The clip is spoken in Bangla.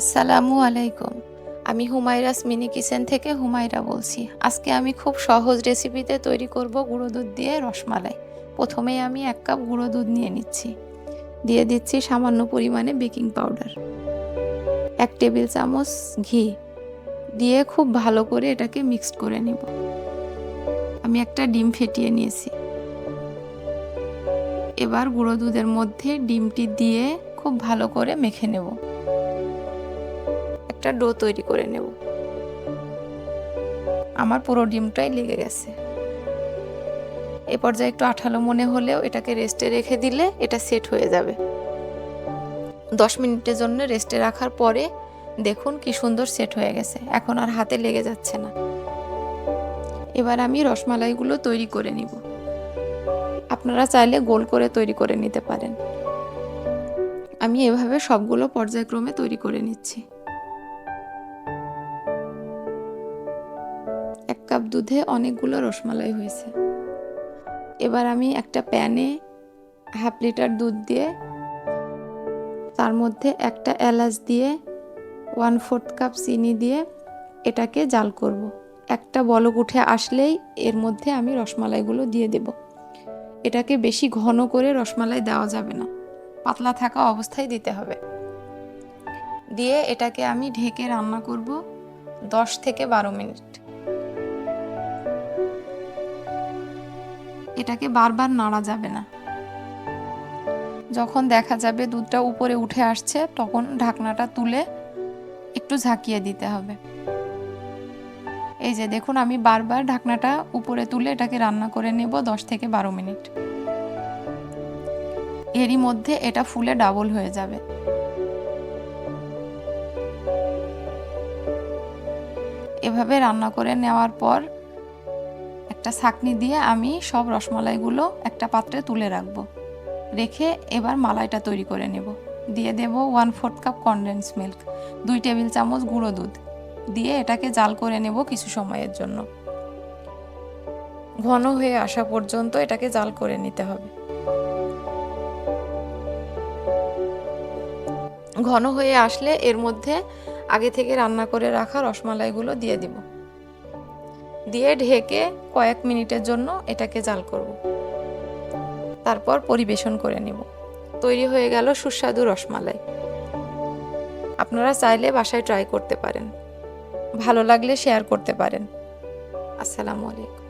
আসসালামু আলাইকুম। আমি হুমায়রাস মিনি কিচেন থেকে হুমায়রা বলছি। আজকে আমি খুব সহজ রেসিপিতে তৈরি করব গুঁড়ো দুধ দিয়ে রসমালাই। প্রথমেই আমি এক কাপ গুঁড়ো দুধ নিয়ে নিচ্ছি। দিয়ে দিচ্ছি সামান্য পরিমাণে বেকিং পাউডার। এক টেবিল চামচ ঘি। দিয়ে খুব ভালো করে এটাকে মিক্সড করে নিব। আমি একটা ডিম ফেটিয়ে নিয়েছি। এবার গুঁড়ো দুধের মধ্যে ডিমটি দিয়ে খুব ভালো করে মেখে নেব। একটা ডো তৈরি করে নেব। আমার পুরো ডিমটাই লেগে গেছে। এ পর্যায়ে একটু আঠালো মনে হলেও এটাকে রেস্টে রেখে দিলে এটা সেট হয়ে যাবে। দশ মিনিটের জন্য রেস্টে রাখার পরে দেখুন কি সুন্দর সেট হয়ে গেছে। এখন আর হাতে লেগে যাচ্ছে না। এবার আমি রসমালাইগুলো তৈরি করে নিব। আপনারা চাইলে গোল করে তৈরি করে নিতে পারেন। আমি এভাবে সবগুলো পর্যায়ক্রমে তৈরি করে নিচ্ছি। এক কাপ দুধে অনেকগুলো রসমালাই হয়েছে। এবার আমি একটা প্যানে হাফ লিটার দুধ দিয়ে, তার মধ্যে একটা এলাচ দিয়ে ওয়ান ফোর্থ কাপ চিনি দিয়ে এটাকে জাল করব। একটা বলক উঠে আসলেই এর মধ্যে আমি রসমালাইগুলো দিয়ে দেব। এটাকে বেশি ঘন করে রসমালাই দেওয়া যাবে না। পাতলা থাকা অবস্থায় দিতে হবে। দিয়ে এটাকে আমি ঢেকে রান্না করব দশ থেকে বারো মিনিট। এটাকে বারবার নাড়া যাবে না। যখন দেখা যাবে দুধটা উপরে উঠে আসছে, তখন ঢাকনাটা তুলে একটু ঝাঁকিয়ে দিতে হবে। এই যে দেখুন, আমি বারবার ঢাকনাটা উপরে তুলে এটাকে রান্না করে নেব দশ থেকে বারো মিনিট। এরই মধ্যে এটা ফুলে ডাবল হয়ে যাবে। এভাবে রান্না করে নেওয়ার পর একটা ছাকনি দিয়ে আমি সব রসমালাইগুলো একটা পাত্রে তুলে রাখব। রেখে এবার মালাইটা তৈরি করে নেব। দিয়ে দেব one fourth cup condense milk দুই টেবিল চামচ গুঁড়ো দুধ। দিয়ে এটাকে জাল করে নেব কিছু সময়ের জন্য। ঘন হয়ে আসা পর্যন্ত এটাকে জাল করে নিতে হবে। ঘন হয়ে আসলে এর মধ্যে আগে থেকে রান্না করে রাখা রসমালাইগুলো দিয়ে দিব। দিয়ে ঢেকে কয়েক মিনিটের জন্য এটাকে জাল করব। তারপর পরিবেশন করে নেব। তৈরি হয়ে গেল সুস্বাদু রসমালাই। আপনারা চাইলে বাসায় ট্রাই করতে পারেন। ভালো লাগলে শেয়ার করতে পারেন। আসসালামু আলাইকুম।